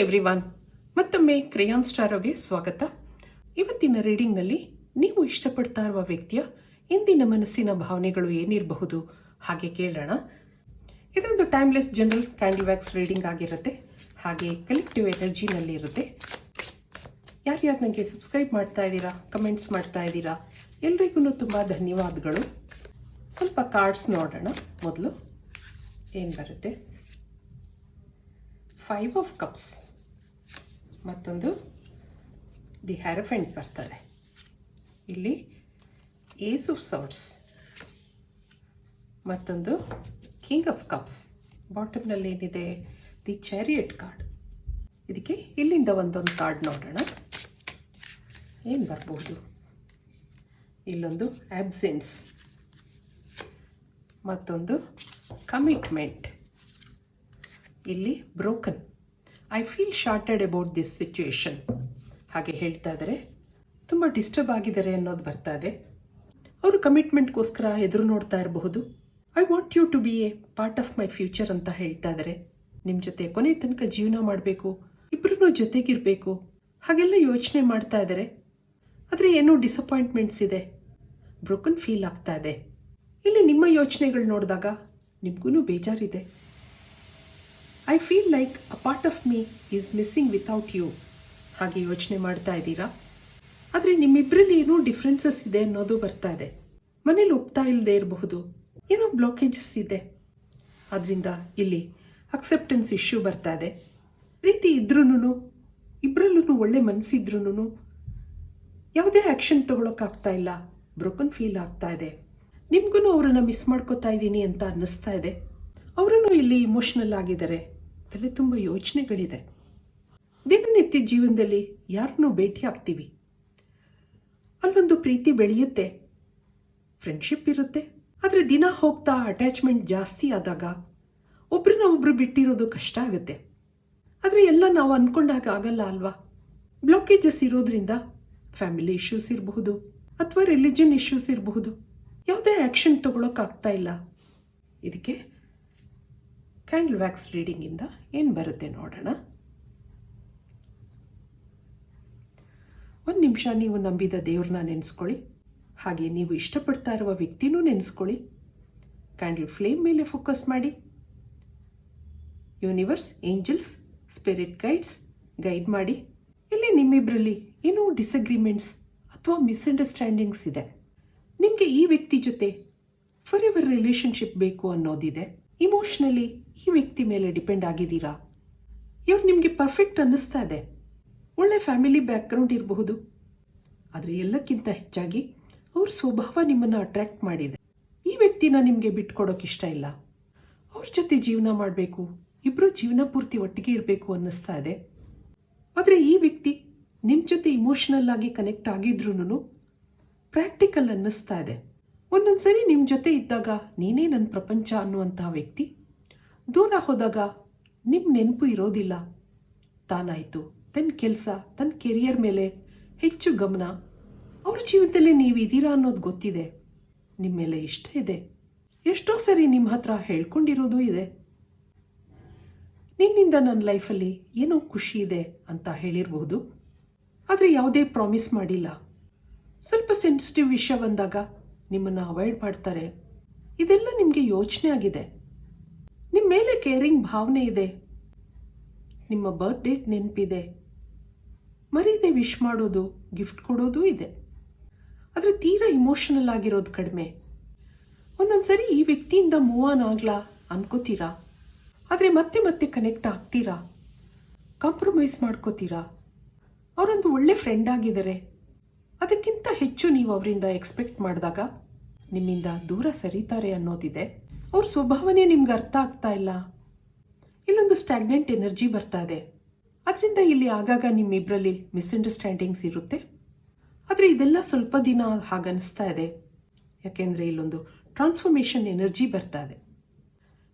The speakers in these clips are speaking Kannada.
ಎವ್ರಿವಾನ್. ಮತ್ತೊಮ್ಮೆ ಕ್ರೇಯಾನ್ ಸ್ಟಾರೋಗೆ ಸ್ವಾಗತ. ಇವತ್ತಿನ ರೀಡಿಂಗ್ನಲ್ಲಿ ನೀವು ಇಷ್ಟಪಡ್ತಾ ಇರುವ ವ್ಯಕ್ತಿಯ ಇಂದಿನ ಮನಸ್ಸಿನ ಭಾವನೆಗಳು ಏನಿರಬಹುದು? ಹಾಗೆ ಕೇಳೋಣ. ಇದೊಂದು timeless general candle wax reading ಆಗಿರುತ್ತೆ. ಹಾಗೆ ಕಲೆಕ್ಟಿವ್ ಎನರ್ಜಿನಲ್ಲಿ ಇರುತ್ತೆ. ಯಾರ್ಯಾರು ನನಗೆ ಸಬ್ಸ್ಕ್ರೈಬ್ ಮಾಡ್ತಾ ಇದ್ದೀರಾ ಕಮೆಂಟ್ಸ್ ಮಾಡ್ತಾ ಇದ್ದೀರಾ, ಎಲ್ರಿಗೂ ತುಂಬ ಧನ್ಯವಾದಗಳು. ಸ್ವಲ್ಪ ಕಾರ್ಡ್ಸ್ ನೋಡೋಣ ಮೊದಲು. ಏನು ಬರುತ್ತೆ? ಫೈವ್ ಆಫ್ ಕಪ್ಸ್ ಮತ್ತೊಂದು ದಿ ಹ್ಯಾರಫೆಂಟ್ ಬರ್ತದೆ. ಇಲ್ಲಿ ಏಸ್ ಆಫ್ ಸೌಟ್ಸ್ ಮತ್ತೊಂದು ಕಿಂಗ್ ಆಫ್ ಕಪ್ಸ್ ಬಾಟಮ್ನಲ್ಲಿ ಏನಿದೆ? ದಿ ಚಾರಿಯಟ್ ಕಾರ್ಡ್ ಇದಕ್ಕೆ ಇಲ್ಲಿಂದ ಒಂದೊಂದು ಕಾರ್ಡ್ ನೋಡೋಣ. ಏನು ಬರ್ಬೋದು? ಇಲ್ಲೊಂದು ಆಬ್ಸೆನ್ಸ್ ಮತ್ತೊಂದು ಕಮಿಟ್ಮೆಂಟ್ ಇಲ್ಲಿ broken I feel shorted about this situation ಹಾಗೆ ಹೇಳ್ತಾ ಇದ್ದಾರೆ. ತುಂಬ ಡಿಸ್ಟರ್ಬ್ ಆಗಿದ್ದಾರೆ ಅನ್ನೋದು ಬರ್ತಾ ಇದೆ. ಅವರು ಕಮಿಟ್ಮೆಂಟ್ಗೋಸ್ಕರ ಎದುರು ನೋಡ್ತಾ ಇರಬಹುದು. I want you to be a part of my future ಅಂತ ಹೇಳ್ತಾ ಇದ್ದಾರೆ. ನಿಮ್ಮ ಜೊತೆ ಕೊನೆ ತನಕ ಜೀವನ ಮಾಡಬೇಕು ಇಬ್ಬರೂ ಜೊತೆಗಿರಬೇಕು, ಹಾಗೆಲ್ಲ ಯೋಚನೆ ಮಾಡ್ತಾ ಇದ್ದಾರೆ. ಆದರೆ ಏನೋ ಡಿಸಪಾಯಿಂಟ್ಮೆಂಟ್ಸ್ ಇದೆ. ಬ್ರೋಕನ್ ಫೀಲ್ ಆಗ್ತಾ ಇದೆ. ಇಲ್ಲಿ ನಿಮ್ಮ ಯೋಚನೆಗಳು ನೋಡಿದಾಗ ನಿಮಗೂ ಬೇಜಾರಿದೆ. I feel like a part of me is missing without you ಹಾಗೆ ಯೋಚನೆ ಮಾಡ್ತಾ ಇದ್ದೀರಾ? ಆದರೆ ನಿಮ್ಮಿಬ್ಬರಲ್ಲಿ ಏನೋ ಡಿಫ್ರೆನ್ಸಸ್ ಇದೆ ಅನ್ನೋದು ಬರ್ತಾ ಇದೆ. ಮನೇಲಿ ಒಪ್ತಾ ಇಲ್ಲದೆ ಇರಬಹುದು. ಏನೋ ಬ್ಲಾಕೇಜಸ್ ಇದೆ. ಅದರಿಂದ ಇಲ್ಲಿ ಅಕ್ಸೆಪ್ಟೆನ್ಸ್ ಇಶ್ಯೂ ಬರ್ತಾ ಇದೆ. ಪ್ರೀತಿ ಇದ್ರೂ ಇಬ್ಬರಲ್ಲೂ ಒಳ್ಳೆ ಮನಸ್ಸಿದ್ರೂ ಯಾವುದೇ ಆ್ಯಕ್ಷನ್ ತೊಗೊಳಕ್ಕಾಗ್ತಾ ಇಲ್ಲ. ಬ್ರೋಕನ್ ಫೀಲ್ ಆಗ್ತಾ ಇದೆ. ನಿಮ್ಗೂ ಅವರನ್ನು ಮಿಸ್ ಮಾಡ್ಕೋತಾ ಇದ್ದೀನಿ ಅಂತ ಅನ್ನಿಸ್ತಾ ಇದೆ. ಅವರನ್ನು ಇಲ್ಲಿ ಇಮೋಷ್ನಲ್ ಆಗಿದ್ದಾರೆ. ತಲೆ ತುಂಬ ಯೋಚನೆಗಳಿದೆ. ದಿನನಿತ್ಯ ಜೀವನದಲ್ಲಿ ಯಾರನ್ನು ಭೇಟಿ ಆಗ್ತೀವಿ? ಅಲ್ಲೊಂದು ಪ್ರೀತಿ ಬೆಳೆಯುತ್ತೆ. ಫ್ರೆಂಡ್ಶಿಪ್ ಇರುತ್ತೆ. ಆದರೆ ದಿನ ಹೋಗ್ತಾ ಅಟ್ಯಾಚ್ಮೆಂಟ್ ಜಾಸ್ತಿ ಆದಾಗ ಒಬ್ರನ್ನ ಒಬ್ರು ಬಿಟ್ಟಿರೋದು ಕಷ್ಟ ಆಗುತ್ತೆ. ಆದರೆ ಎಲ್ಲ ನಾವು ಅಂದ್ಕೊಂಡಾಗ ಆಗಲ್ಲ ಅಲ್ವಾ? ಬ್ಲಾಕೇಜಸ್ ಇರೋದ್ರಿಂದ ಫ್ಯಾಮಿಲಿ ಇಶ್ಯೂಸ್ ಇರಬಹುದು ಅಥವಾ ರಿಲಿಜನ್ ಇಶ್ಯೂಸ್ ಇರಬಹುದು. ಯಾವುದೇ ಆ್ಯಕ್ಷನ್ ತಗೊಳಕ್ಕಾಗ್ತಾ ಇಲ್ಲ. ಇದಕ್ಕೆ ಕ್ಯಾಂಡಲ್ ವ್ಯಾಕ್ಸ್ ರೀಡಿಂಗಿಂದ ಏನು ಬರುತ್ತೆ ನೋಡೋಣ. ಒಂದು ನಿಮಿಷ ನೀವು ನಂಬಿದ ದೇವ್ರನ್ನ ನೆನೆಸ್ಕೊಳ್ಳಿ. ಹಾಗೆ ನೀವು ಇಷ್ಟಪಡ್ತಾ ಇರುವ ವ್ಯಕ್ತಿನೂ ನೆನೆಸ್ಕೊಳ್ಳಿ. ಕ್ಯಾಂಡಲ್ ಫ್ಲೇಮ್ ಮೇಲೆ ಫೋಕಸ್ ಮಾಡಿ. Universe angels spirit guides guide ಮಾಡಿ. ಇಲ್ಲಿ ನಿಮ್ಮಿಬ್ಬರಲ್ಲಿ ಏನೋ ಡಿಸಗ್ರಿಮೆಂಟ್ಸ್ ಅಥವಾ ಮಿಸ್ಅಂಡರ್ಸ್ಟ್ಯಾಂಡಿಂಗ್ಸ್ ಇದೆ. ನಿಮಗೆ ಈ ವ್ಯಕ್ತಿ ಜೊತೆ ಫಾರ್ ಎವರ್ ರಿಲೇಷನ್ಶಿಪ್ ಬೇಕು ಅನ್ನೋದಿದೆ. ಇಮೋಷ್ನಲಿ ಈ ವ್ಯಕ್ತಿ ಮೇಲೆ ಡಿಪೆಂಡ್ ಆಗಿದ್ದೀರಾ? ಇವ್ರು ನಿಮಗೆ ಪರ್ಫೆಕ್ಟ್ ಅನ್ನಿಸ್ತಾ ಇದೆ. ಒಳ್ಳೆ ಫ್ಯಾಮಿಲಿ ಬ್ಯಾಕ್ಗ್ರೌಂಡ್ ಇರಬಹುದು. ಆದರೆ ಎಲ್ಲಕ್ಕಿಂತ ಹೆಚ್ಚಾಗಿ ಅವ್ರ ಸ್ವಭಾವ ನಿಮ್ಮನ್ನು ಅಟ್ರ್ಯಾಕ್ಟ್ ಮಾಡಿದೆ. ಈ ವ್ಯಕ್ತಿನ ನಿಮಗೆ ಬಿಟ್ಕೊಡೋಕೆ ಇಷ್ಟ ಇಲ್ಲ. ಅವ್ರ ಜೊತೆ ಜೀವನ ಮಾಡಬೇಕು ಇಬ್ಬರು ಜೀವನ ಪೂರ್ತಿ ಒಟ್ಟಿಗೆ ಇರಬೇಕು ಅನ್ನಿಸ್ತಾ ಇದೆ. ಆದರೆ ಈ ವ್ಯಕ್ತಿ ನಿಮ್ಮ ಜೊತೆ ಇಮೋಷನಲ್ ಆಗಿ ಕನೆಕ್ಟ್ ಆಗಿದ್ರೂ ಪ್ರಾಕ್ಟಿಕಲ್ ಅನ್ನಿಸ್ತಾ ಇದೆ. ಒಂದೊಂದು ಸರಿ ನಿಮ್ಮ ಜೊತೆ ಇದ್ದಾಗ ನೀನೇ ನನ್ನ ಪ್ರಪಂಚ ಅನ್ನುವಂತಹ ವ್ಯಕ್ತಿ ದೂರ ಹೋದಾಗ ನಿಮ್ಮ ನೆನಪು ಇರೋದಿಲ್ಲ. ತಾನಾಯಿತು. ತನ್ನ ಕೆಲಸ ತನ್ನ ಕೆರಿಯರ್ ಮೇಲೆ ಹೆಚ್ಚು ಗಮನ. ಅವ್ರ ಜೀವನದಲ್ಲಿ ನೀವು ಇದ್ದೀರಾ ಅನ್ನೋದು ಗೊತ್ತಿದೆ. ನಿಮ್ಮ ಮೇಲೆ ಇಷ್ಟ ಇದೆ. ಎಷ್ಟೋ ಸರಿ ನಿಮ್ಮ ಹತ್ರ ಹೇಳ್ಕೊಂಡಿರೋದು ಇದೆ. ನಿನ್ನಿಂದ ನನ್ನ ಲೈಫಲ್ಲಿ ಏನೋ ಖುಷಿ ಇದೆ ಅಂತ ಹೇಳಿರಬಹುದು. ಆದರೆ ಯಾವುದೇ ಪ್ರಾಮಿಸ್ ಮಾಡಿಲ್ಲ. ಸ್ವಲ್ಪ ಸೆನ್ಸಿಟಿವ್ ವಿಷಯ ಬಂದಾಗ ನಿಮ್ಮನ್ನು ಅವಾಯ್ಡ್ ಮಾಡ್ತಾರೆ. ಇದೆಲ್ಲ ನಿಮಗೆ ಯೋಚನೆ ಆಗಿದೆ. ನಿಮ್ಮ ಮೇಲೆ ಕೇರಿಂಗ್ ಭಾವನೆ ಇದೆ. ನಿಮ್ಮ ಬರ್ತ್ ನೆನಪಿದೆ. ಮರೀದೆ ವಿಶ್ ಮಾಡೋದು ಗಿಫ್ಟ್ ಕೊಡೋದು ಇದೆ. ಆದರೆ ತೀರಾ ಇಮೋಷನಲ್ ಆಗಿರೋದು ಕಡಿಮೆ. ಒಂದೊಂದು ಸರಿ ಈ ವ್ಯಕ್ತಿಯಿಂದ ಮೂವ್ ಆನ್ ಆಗ್ಲಾ ಅನ್ಕೋತೀರಾ? ಆದರೆ ಮತ್ತೆ ಮತ್ತೆ ಕನೆಕ್ಟ್ ಆಗ್ತೀರಾ? ಕಾಂಪ್ರಮೈಸ್ ಮಾಡ್ಕೋತೀರಾ? ಅವರೊಂದು ಒಳ್ಳೆ ಫ್ರೆಂಡ್ ಆಗಿದ್ದಾರೆ. ಅದಕ್ಕಿಂತ ಹೆಚ್ಚು ನೀವು ಅವರಿಂದ ಎಕ್ಸ್ಪೆಕ್ಟ್ ಮಾಡಿದಾಗ ನಿಮ್ಮಿಂದ ದೂರ ಸರಿತಾರೆ ಅನ್ನೋದಿದೆ. ಅವ್ರ ಸ್ವಭಾವನೇ ನಿಮ್ಗೆ ಅರ್ಥ ಆಗ್ತಾ ಇಲ್ಲ. ಇಲ್ಲೊಂದು ಸ್ಟ್ಯಾಗ್ನೆಂಟ್ ಎನರ್ಜಿ ಬರ್ತಾ ಇದೆ. ಅದರಿಂದ ಇಲ್ಲಿ ಆಗಾಗ ನಿಮ್ಮಿಬ್ಬರಲ್ಲಿ ಮಿಸ್ಅಂಡರ್ಸ್ಟ್ಯಾಂಡಿಂಗ್ಸ್ ಇರುತ್ತೆ. ಆದರೆ ಇದೆಲ್ಲ ಸ್ವಲ್ಪ ದಿನ ಹಾಗನ್ನಿಸ್ತಾ ಇದೆ. ಯಾಕೆಂದರೆ ಇಲ್ಲೊಂದು ಟ್ರಾನ್ಸ್ಫಾರ್ಮೇಷನ್ ಎನರ್ಜಿ ಬರ್ತಾ ಇದೆ.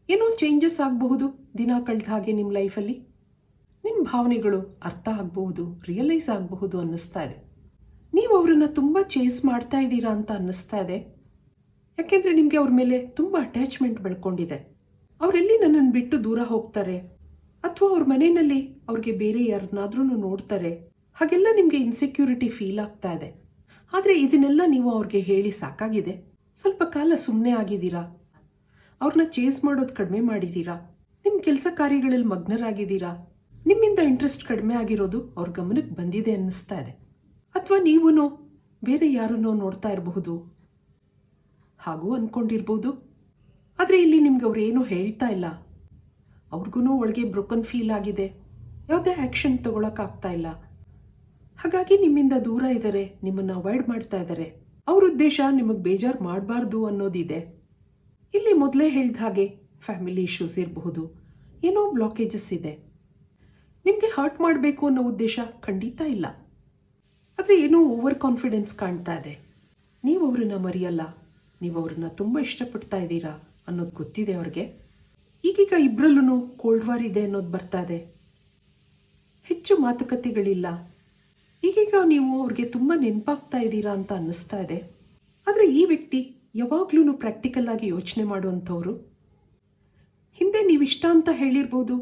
ಏನೋ ಚೇಂಜಸ್ ಆಗಬಹುದು ದಿನ ಕಳೆದ ಹಾಗೆ ನಿಮ್ಮ ಲೈಫಲ್ಲಿ ನಿಮ್ಮ ಭಾವನೆಗಳು ಅರ್ಥ ಆಗಬಹುದು ರಿಯಲೈಸ್ ಆಗಬಹುದು ಅನ್ನಿಸ್ತಾ ಇದೆ. ನೀವು ಅವರನ್ನು ತುಂಬ ಚೇಸ್ ಮಾಡ್ತಾ ಇದ್ದೀರಾ ಅಂತ ಅನ್ನಿಸ್ತಾ ಇದೆ. ಯಾಕೆಂದರೆ ನಿಮಗೆ ಅವ್ರ ಮೇಲೆ ತುಂಬ ಅಟ್ಯಾಚ್ಮೆಂಟ್ ಬೆಳ್ಕೊಂಡಿದೆ. ಅವರೆಲ್ಲಿ ನನ್ನನ್ನು ಬಿಟ್ಟು ದೂರ ಹೋಗ್ತಾರೆ? ಅಥವಾ ಅವ್ರ ಮನೆಯಲ್ಲಿ ಅವ್ರಿಗೆ ಬೇರೆ ಯಾರನ್ನಾದ್ರೂ ನೋಡ್ತಾರೆ? ಹಾಗೆಲ್ಲ ನಿಮಗೆ ಇನ್ಸೆಕ್ಯೂರಿಟಿ ಫೀಲ್ ಆಗ್ತಾ ಇದೆ. ಆದರೆ ಇದನ್ನೆಲ್ಲ ನೀವು ಅವ್ರಿಗೆ ಹೇಳಿ ಸಾಕಾಗಿದೆ. ಸ್ವಲ್ಪ ಕಾಲ ಸುಮ್ಮನೆ ಆಗಿದ್ದೀರಾ? ಅವ್ರನ್ನ ಚೇಸ್ ಮಾಡೋದು ಕಡಿಮೆ ಮಾಡಿದ್ದೀರಾ? ನಿಮ್ಮ ಕೆಲಸ ಕಾರ್ಯಗಳಲ್ಲಿ ಮಗ್ನರಾಗಿದ್ದೀರಾ? ನಿಮ್ಮಿಂದ ಇಂಟ್ರೆಸ್ಟ್ ಕಡಿಮೆ ಆಗಿರೋದು ಅವ್ರ ಗಮನಕ್ಕೆ ಬಂದಿದೆ ಅನ್ನಿಸ್ತಾ ಇದೆ. ಅಥವಾ ನೀವೂ ಬೇರೆ ಯಾರನ್ನೋ ನೋಡ್ತಾ ಇರಬಹುದು? ಹಾಗೂ ಅಂದ್ಕೊಂಡಿರ್ಬೋದು ಆದರೆ ಇಲ್ಲಿ ನಿಮ್ಗೆ ಅವ್ರು ಏನೂ ಹೇಳ್ತಾ ಇಲ್ಲ. ಅವ್ರಿಗೂ ಒಳಗೆ ಬ್ರೋಕನ್ ಫೀಲ್ ಆಗಿದೆ. ಯಾವುದೇ ಆ್ಯಕ್ಷನ್ ತಗೊಳಕ್ಕಾಗ್ತಾ ಇಲ್ಲ. ಹಾಗಾಗಿ ನಿಮ್ಮಿಂದ ದೂರ ಇದ್ದಾರೆ ನಿಮ್ಮನ್ನು ಅವಾಯ್ಡ್ ಮಾಡ್ತಾ ಇದ್ದಾರೆ ಅವ್ರ ಉದ್ದೇಶ ನಿಮಗೆ ಬೇಜಾರು ಮಾಡಬಾರ್ದು ಅನ್ನೋದಿದೆ. ಇಲ್ಲಿ ಮೊದಲೇ ಹೇಳಿದ ಹಾಗೆ ಫ್ಯಾಮಿಲಿ ಇಶ್ಯೂಸ್ ಇರಬಹುದು, ಏನೋ ಬ್ಲಾಕೇಜಸ್ ಇದೆ. ನಿಮಗೆ ಹರ್ಟ್ ಮಾಡಬೇಕು ಅನ್ನೋ ಉದ್ದೇಶ ಖಂಡಿತ ಇಲ್ಲ. ಆದರೆ ಏನೋ ಓವರ್ ಕಾನ್ಫಿಡೆನ್ಸ್ ಕಾಣ್ತಾ ಇದೆ. ನೀವು ಅವರನ್ನು ಮರೆಯಲ್ಲ. ನೀವು ಅವ್ರನ್ನ ತುಂಬ ಇಷ್ಟಪಡ್ತಾ ಇದ್ದೀರಾ ಅನ್ನೋದು ಗೊತ್ತಿದೆ ಅವ್ರಿಗೆ. ಈಗೀಗ ಇಬ್ಬರಲ್ಲೂ ಕೋಲ್ಡ್ ವಾರ್ ಇದೆ ಅನ್ನೋದು ಬರ್ತಾ ಇದೆ. ಹೆಚ್ಚು ಮಾತುಕತೆಗಳಿಲ್ಲ. ಈಗೀಗ ನೀವು ಅವ್ರಿಗೆ ತುಂಬ ನೆನಪಾಗ್ತಾ ಇದ್ದೀರಾ ಅಂತ ಅನ್ನಿಸ್ತಾ ಇದೆ. ಆದರೆ ಈ ವ್ಯಕ್ತಿ ಯಾವಾಗ್ಲೂ ಪ್ರಾಕ್ಟಿಕಲ್ ಆಗಿ ಯೋಚನೆ ಮಾಡುವಂಥವ್ರು. ಹಿಂದೆ ನೀವು ಇಷ್ಟ ಅಂತ ಹೇಳಿರ್ಬೋದು,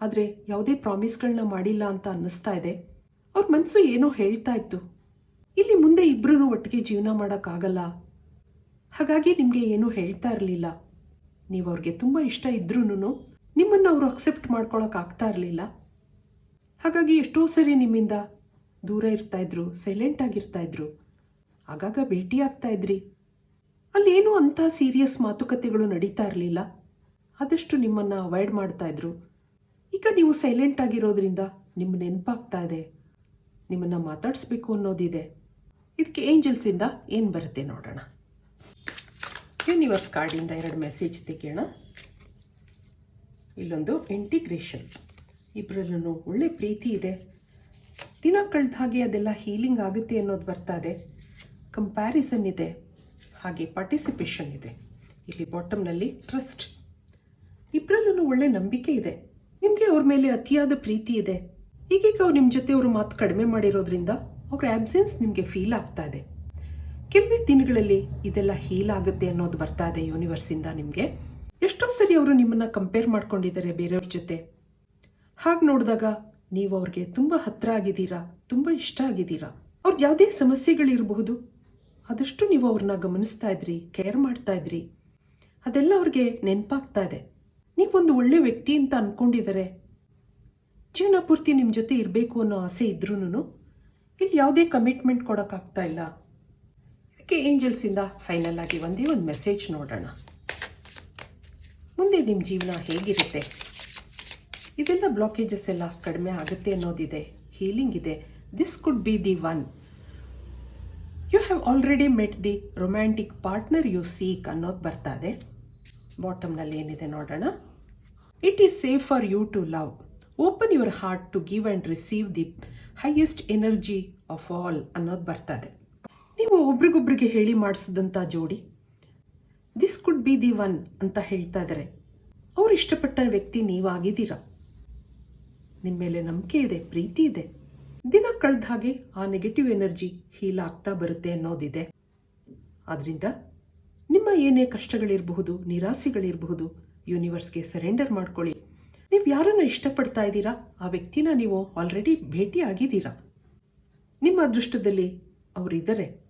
ಆದರೆ ಯಾವುದೇ ಪ್ರಾಮಿಸ್ಗಳನ್ನ ಮಾಡಿಲ್ಲ ಅಂತ ಅನ್ನಿಸ್ತಾ ಇದೆ. ಅವ್ರ ಮನಸ್ಸು ಏನೋ ಹೇಳ್ತಾ ಇತ್ತು. ಇಲ್ಲಿ ಮುಂದೆ ಇಬ್ಬರೂ ಒಟ್ಟಿಗೆ ಜೀವನ ಮಾಡೋಕ್ಕಾಗಲ್ಲ. ಹಾಗಾಗಿ ನಿಮಗೆ ಏನೂ ಹೇಳ್ತಾ ಇರಲಿಲ್ಲ. ನೀವು ಅವ್ರಿಗೆ ತುಂಬ ಇಷ್ಟ ಇದ್ರೂ ನಿಮ್ಮನ್ನು ಅವರು ಅಕ್ಸೆಪ್ಟ್ ಮಾಡ್ಕೊಳಕ್ಕಾಗ್ತಾ ಇರಲಿಲ್ಲ. ಹಾಗಾಗಿ ಎಷ್ಟೋ ಸರಿ ನಿಮ್ಮಿಂದ ದೂರ ಇರ್ತಾಯಿದ್ರು ಸೈಲೆಂಟ್ ಆಗಿರ್ತಾಯಿದ್ರು ಆಗಾಗ ಭೇಟಿ ಆಗ್ತಾ ಇದ್ರಿ. ಅಲ್ಲೇನೂ ಅಂಥ ಸೀರಿಯಸ್ ಮಾತುಕತೆಗಳು ನಡೀತಾ ಇರಲಿಲ್ಲ. ಆದಷ್ಟು ನಿಮ್ಮನ್ನು ಅವಾಯ್ಡ್ ಮಾಡ್ತಾ ಇದ್ರು. ಈಗ ನೀವು ಸೈಲೆಂಟ್ ಆಗಿರೋದ್ರಿಂದ ನಿಮ್ಮ ನೆನಪಾಗ್ತಾ ಇದೆ. ನಿಮ್ಮನ್ನು ಮಾತಾಡಿಸ್ಬೇಕು ಅನ್ನೋದಿದೆ. ಇದಕ್ಕೆ ಏಂಜಲ್ಸಿಂದ ಏನು ಬರುತ್ತೆ ನೋಡೋಣ. ಯೂನಿವರ್ಸ್ ಕಾರ್ಡಿಂದ ಎರಡು ಮೆಸೇಜ್ ತೆಗೆಯೋಣ ಇಲ್ಲೊಂದು ಇಂಟಿಗ್ರೇಷನ್ ಇಬ್ಬರಲ್ಲೂ ಒಳ್ಳೆ ಪ್ರೀತಿ ಇದೆ. ದಿನ ಕಳೆದ ಹಾಗೆ ಅದೆಲ್ಲ ಹೀಲಿಂಗ್ ಆಗುತ್ತೆ ಅನ್ನೋದು ಬರ್ತಾ ಇದೆ. ಕಂಪ್ಯಾರಿಸನ್ ಇದೆ. ಹಾಗೆ ಪಾರ್ಟಿಸಿಪೇಷನ್ ಇದೆ. ಇಲ್ಲಿ ಬಾಟಮ್ನಲ್ಲಿ ಟ್ರಸ್ಟ್ ಇಬ್ಬರಲ್ಲೂ ಒಳ್ಳೆ ನಂಬಿಕೆ ಇದೆ. ನಿಮಗೆ ಅವ್ರ ಮೇಲೆ ಅತಿಯಾದ ಪ್ರೀತಿ ಇದೆ. ಈಗೀಗ ಅವ್ರು ನಿಮ್ಮ ಜೊತೆ ಅವರು ಮಾತು ಕಡಿಮೆ ಮಾಡಿರೋದ್ರಿಂದ ಅವ್ರ ಆಬ್ಸೆನ್ಸ್ ನಿಮಗೆ ಫೀಲ್ ಆಗ್ತಾ ಇದೆ. ಕೆಲವೇ ದಿನಗಳಲ್ಲಿ ಇದೆಲ್ಲ ಹೀಲ್ ಆಗುತ್ತೆ ಅನ್ನೋದು ಬರ್ತಾ ಇದೆ ಯೂನಿವರ್ಸಿಂದ ನಿಮಗೆ. ಎಷ್ಟೋ ಸರಿ ಅವರು ನಿಮ್ಮನ್ನು ಕಂಪೇರ್ ಮಾಡ್ಕೊಂಡಿದ್ದಾರೆ ಬೇರೆಯವ್ರ ಜೊತೆ. ಹಾಗೆ ನೋಡಿದಾಗ ನೀವು ಅವ್ರಿಗೆ ತುಂಬ ಹತ್ರ ಆಗಿದ್ದೀರಾ, ತುಂಬ ಇಷ್ಟ ಆಗಿದ್ದೀರಾ? ಅವ್ರದ್ದು ಯಾವುದೇ ಸಮಸ್ಯೆಗಳಿರಬಹುದು. ಆದಷ್ಟು ನೀವು ಅವ್ರನ್ನ ಗಮನಿಸ್ತಾ ಇದ್ರಿ ಕೇರ್ ಮಾಡ್ತಾ ಇದ್ರಿ. ಅದೆಲ್ಲ ಅವ್ರಿಗೆ ನೆನಪಾಗ್ತಾ ಇದೆ. ನೀವೊಂದು ಒಳ್ಳೆ ವ್ಯಕ್ತಿ ಅಂತ ಅಂದ್ಕೊಂಡಿದ್ದಾರೆ ಜೀವನ ಪೂರ್ತಿ ನಿಮ್ಮ ಜೊತೆ ಇರಬೇಕು ಅನ್ನೋ ಆಸೆ ಇದ್ರೂ ಇಲ್ಲಿ ಯಾವುದೇ ಕಮಿಟ್ಮೆಂಟ್ ಕೊಡೋಕ್ಕಾಗ್ತಾ ಇಲ್ಲ. ಇದಕ್ಕೆ ಏಂಜಲ್ಸಿಂದ ಫೈನಲ್ ಆಗಿ ಒಂದೇ ಒಂದು ಮೆಸೇಜ್ ನೋಡೋಣ. ಮುಂದೆ ನಿಮ್ಮ ಜೀವನ ಹೇಗಿರುತ್ತೆ? ಇದೆಲ್ಲ ಬ್ಲಾಕೇಜಸ್ ಎಲ್ಲ ಕಡಿಮೆ ಆಗುತ್ತೆ ಅನ್ನೋದಿದೆ. ಹೀಲಿಂಗ್ ಇದೆ. This could be the one you have already met the romantic partner you seek ಅನ್ನೋದು ಬರ್ತಾ ಇದೆ. ಬಾಟಮ್ನಲ್ಲಿ ಏನಿದೆ ನೋಡೋಣ. It is safe for you to love open your heart to give and receive the highest energy of all ಅನ್ನೋದು ಬರ್ತಾ ಇದೆ. ನೀವು ಒಬ್ರಿಗೊಬ್ರಿಗೆ ಹೇಳಿ ಮಾಡಿಸಿದಂಥ ಜೋಡಿ? This could be the one ಅಂತ ಹೇಳ್ತಾ ಇದ್ದಾರೆ ಅವ್ರು ಇಷ್ಟಪಟ್ಟ ವ್ಯಕ್ತಿ ನೀವಾಗಿದ್ದೀರಾ? ನಿಮ್ಮ ಮೇಲೆ ನಂಬಿಕೆ ಇದೆ, ಪ್ರೀತಿ ಇದೆ. ದಿನ ಕಳೆದ ಹಾಗೆ ಆ ನೆಗೆಟಿವ್ ಎನರ್ಜಿ ಹೀಲ್ ಆಗ್ತಾ ಬರುತ್ತೆ ಅನ್ನೋದಿದೆ. ಆದ್ರಿಂದ ನಿಮ್ಮ ಏನೇ ಕಷ್ಟಗಳಿರಬಹುದು, ನಿರಾಸೆಗಳಿರಬಹುದು ಯೂನಿವರ್ಸ್ಗೆ ಸರೆಂಡರ್ ಮಾಡ್ಕೊಳ್ಳಿ. ನೀವು ಯಾರನ್ನ ಇಷ್ಟಪಡ್ತಾ ಇದ್ದೀರಾ? ಆ ವ್ಯಕ್ತಿನ ನೀವು ಆಲ್ರೆಡಿ ಭೇಟಿ ಆಗಿದ್ದೀರಾ ನಿಮ್ಮ ಅದೃಷ್ಟದಲ್ಲಿ ಅವರಿದ್ದಾರೆ.